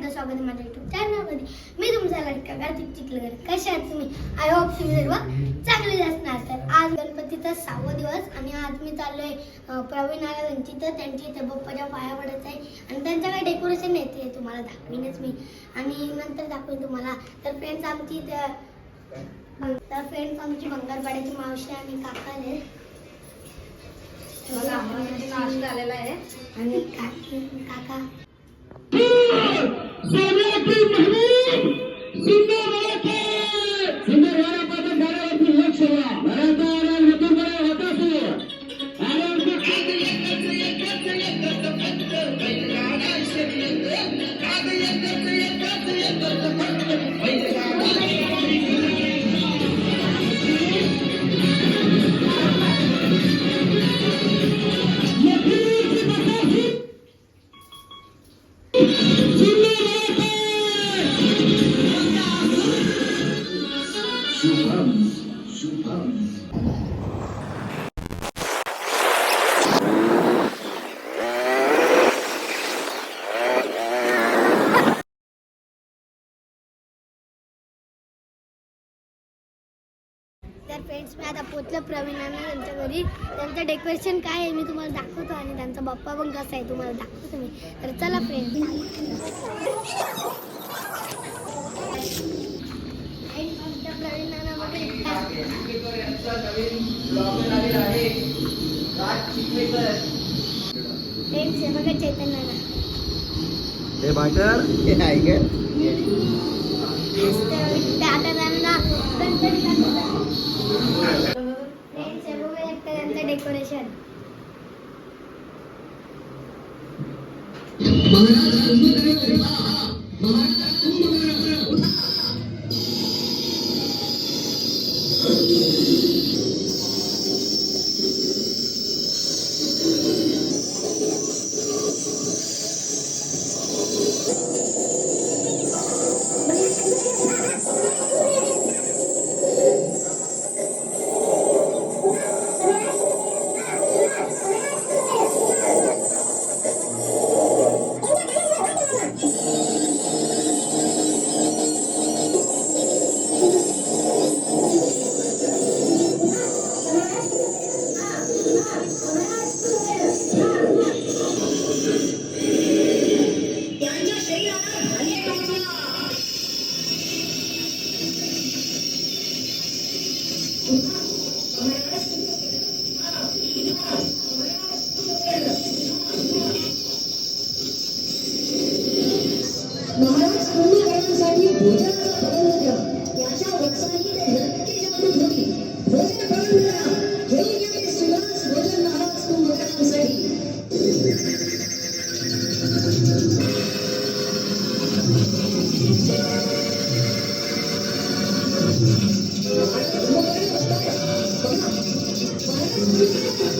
एकदा स्वागत आहे माझ्या युट्यूब चॅनलमध्ये मी तुमचा लडका कार्तिक चिखलकर कशा आहात तुम्ही? आय होप तुम्ही सर्व चांगले असणार तर आज गणपतीचा सहावा दिवस आणि आज मी चाललोय अं, प्रवीण त्यांची तर त्यांची इथे बप्पाच्या पाया पडत आहे. आणि त्यांचं काय डेकोरेशन येते तुम्हाला दाखवीनच मी. आणि नंतर दाखवेन तुम्हाला. तर फ्रेंड्स आमची इथे तर फ्रेंड्स आमची बंगारपाड्याची मावशी आणि काका आम्हाला नाश्ता आलेला आहे. आणि काकी. काका सोन्याची महबूब सुंदरवाडा घरी त्यांचं डेकोरेशन काय आहे मी तुम्हाला दाखवतो आणि त्यांचा बाप्पा पण कसा आहे तुम्हाला दाखवतो मी. तर चला फ्रेंड्स बघा चैतन्याला हे हे गणपती दाखवतात. फ्रेंड्स हे बघू शकता त्यांचं डेकोरेशन महाराज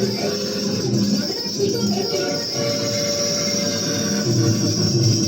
Thank you.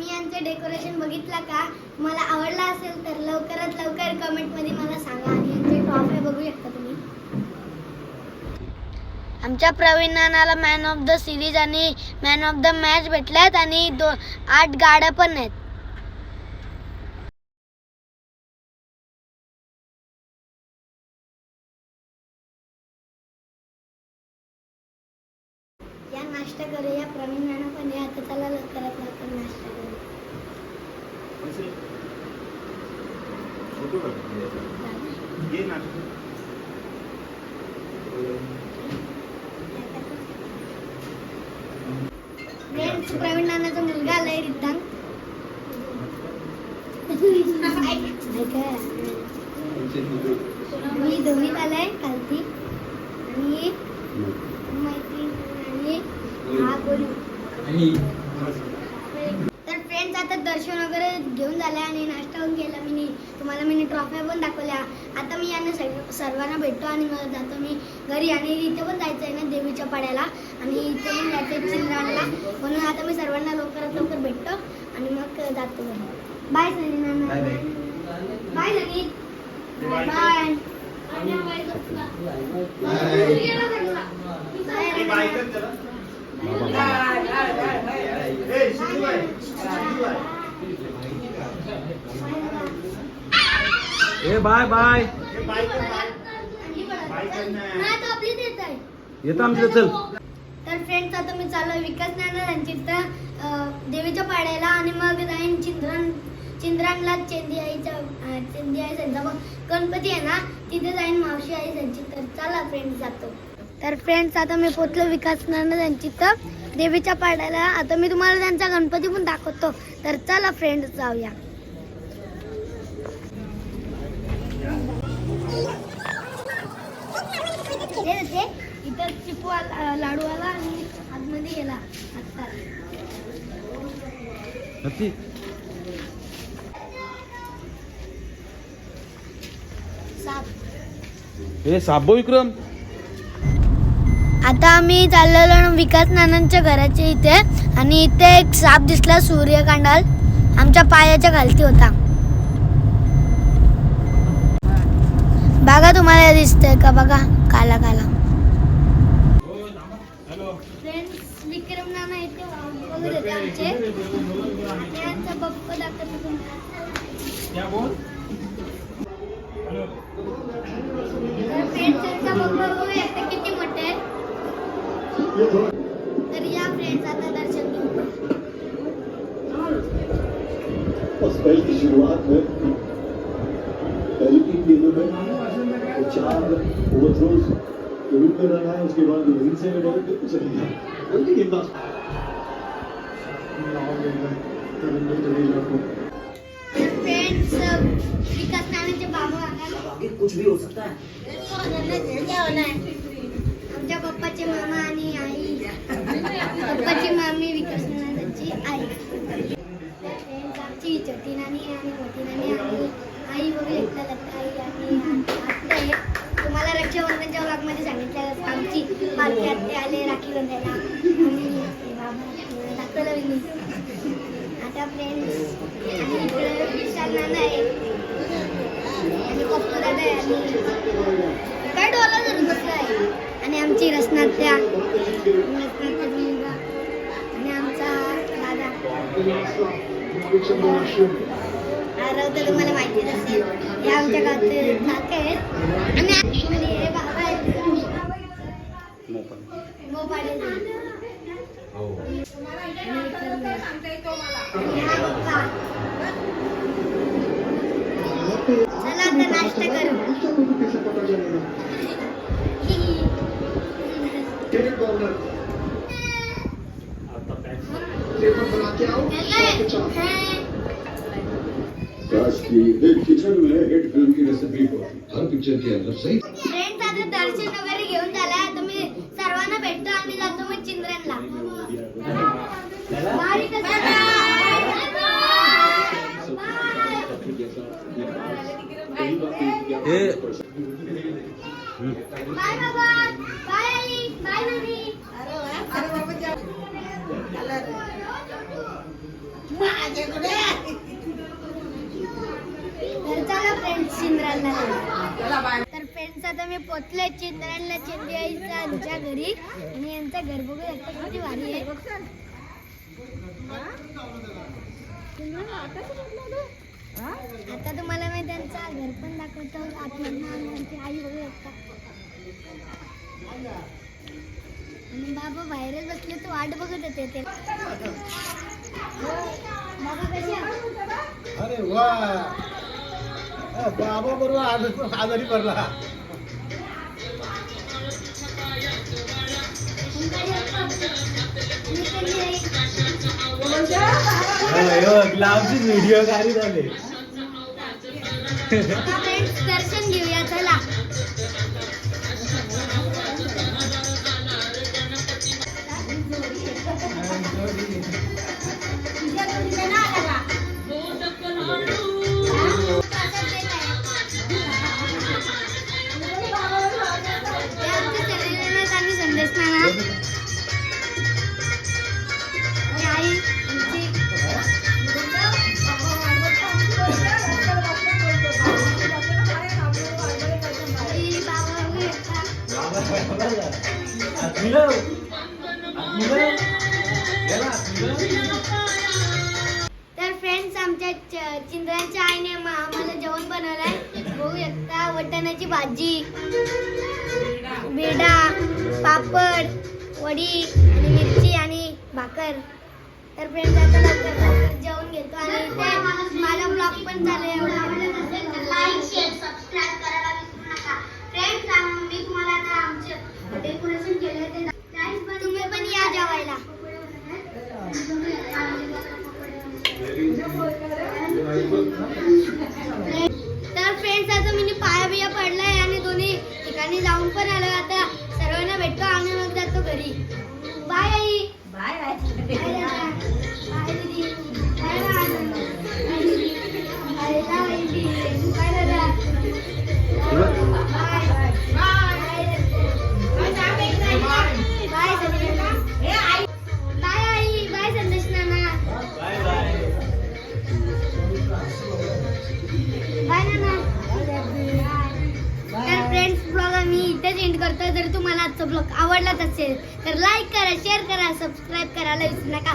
मी यांचं डेकोरेशन बघितलं का? मला आवडला असेल तर लवकरात लवकर कमेंटमध्ये मला सांगा आणि यांचे ट्रॉफी बघू शकता तुम्ही. आमच्या प्रवीण नानाला मॅन ऑफ द सिरीज आणि मॅन ऑफ द मॅच भेटल्यात आणि दो आठ गाड्या पण आहेत. नाश्ता करूया. प्रवीण नाना पण या आता चला लवकरात लवकर नाश्ता करूया फ्रेंड्स प्रवीण नानाचा मुलगा आलाय रिद्धांत ऐका. मी दोन्हीत आलाय कार्तिक आणि मैत्रीण आणि हा बोलू तर फ्रेंड्स आता दर्शन वगैरे घेऊन झाले आणि नाश्ता पण केला मी तुम्हाला मी ट्रॉफ्या पण दाखवल्या. आता मी यांना सर्व- सर्वांना भेटतो आणि मग जातो मी घरी. आणि इथे पण जायचं आहे ना देवीच्या पाड्याला. आणि इथे पण जायचं आहे चिंद्राला. म्हणून आता मी सर्वांना लवकरात लवकर भेटतो. आणि मग जातो बाय सनी नाना. Bye bye. Bye Sunny. Bye bye ए बाय बाय. येतो आमच्या चल. तर फ्रेंड्स आता मी चालू विकास नाना यांची तर देवीच्या पाड्याला आणि मग जाईन चिंद्रन चिंद्रांना चेंदी आईचा चेंदी आई त्यांचा मग गणपती आहे ना तिथे जाईन मावशी आई त्यांची. तर चला फ्रेंड्स जातो. तर फ्रेंड्स आता मी पोचलो विकास नाना त्यांची तर. देवीच्या पाड्याला आता मी तुम्हाला त्यांचा गणपती पण दाखवतो. तर चला फ्रेंड्स जाऊया. इथं चिपू आला लाडू आला आणि आतमध्ये गेला. साप. हे साबो विक्रम आता आम्ही चाललेलो ना विकास नानांच्या घराच्या इथे. आणि इथे एक साप दिसला सूर्यकांडाल. आमच्या पायाच्या खालती होता. बघा तुम्हाला दिसतंय का? बघा काला काला. फ्रेंड्स विक्रम नाना इथे बघत होते आमचे त्यांचा बप्पा दाखवतो तर फ्रेंड्स त्यांचा बप्पा बघूया आता किती मोठे आहे तर या फ्रेंड्स आता दर्शन घेऊ और स्पेल की शुरुआत में पहले तीन गेंदों में चार ओवरथ्रोज जरूर कर रहा है उसके बाद वहीं से मैं चली गया गेंदबाज बाबा कुछ भी हो सकता है क्या होना है आमच्या पप्पाचे मामा आणि आई पप्पाची मामी विकास आमची छोटी नानी आणि मोठी नानी आणि आई वगैरे एकटा लागता आई आणि आत्या आहे. तुम्हाला रक्षाबंधनच्या भागमध्ये सांगितलं आमची बालकी आत्ते आले राखी बांधायला. आणि दाखवलं मी. आता फ्रेंड्स आणि इकडे विशाल नाना आहे. आणि पप्पू दादा आहे. आणि काय डोला जर बसला आहे आणि आमची रसनात्या. रसनात्या आणि आमचा दादा. आरव तर तुम्हाला माहितीच असेल हे आमच्या गावचे काका आहेत. आणि आणि हे बाबा आहेत. मोपाडे हा. चला आता नाश्ता करू. किचन में हिट फिल्म की रेसिपी होती हर पिक्चर के अंदर सही. फ्रेंड्स आता दर्शन वगैरे घेऊन झालाय आता मी सर्वांना भेटतो. आणि जातो मग चिंद्रनला. बाय हे बाय बाबा. बाय आई बाय मम्मी तर चला फ्रेंड्स तर फ्रेंड्स आता मी पोचले. चिंद्राला चिंदी आमच्या घरी. आणि यांचं घर बघू शकता किती भारी आहे. आता तुम्हाला मी त्यांचा घर पण दाखवतो. आमची आई बघू शकता. आणि बाबा बाहेरच बसले तर वाट बघत होते ते? अरे वा. बाबा बरोबर आज- आजारी पडला. ग्लावची व्हिडिओ काढी झाले दर्शन घेऊया चला. तर फ्रेंड्स आमच्या चिंद्राच्या आईने आम्हाला जेवण बनवलं आहे बघू शकता वटाण्याची भाजी. बिडा पापड वडी आणि मिरची आणि भाकर. तर फ्रेंड्स आता जेवण घेतो. आणि मला ब्लॉक पण झाला everybody. आवडलाच असेल तर लाईक करा शेअर करा सबस्क्राईब करायला विसरू नका.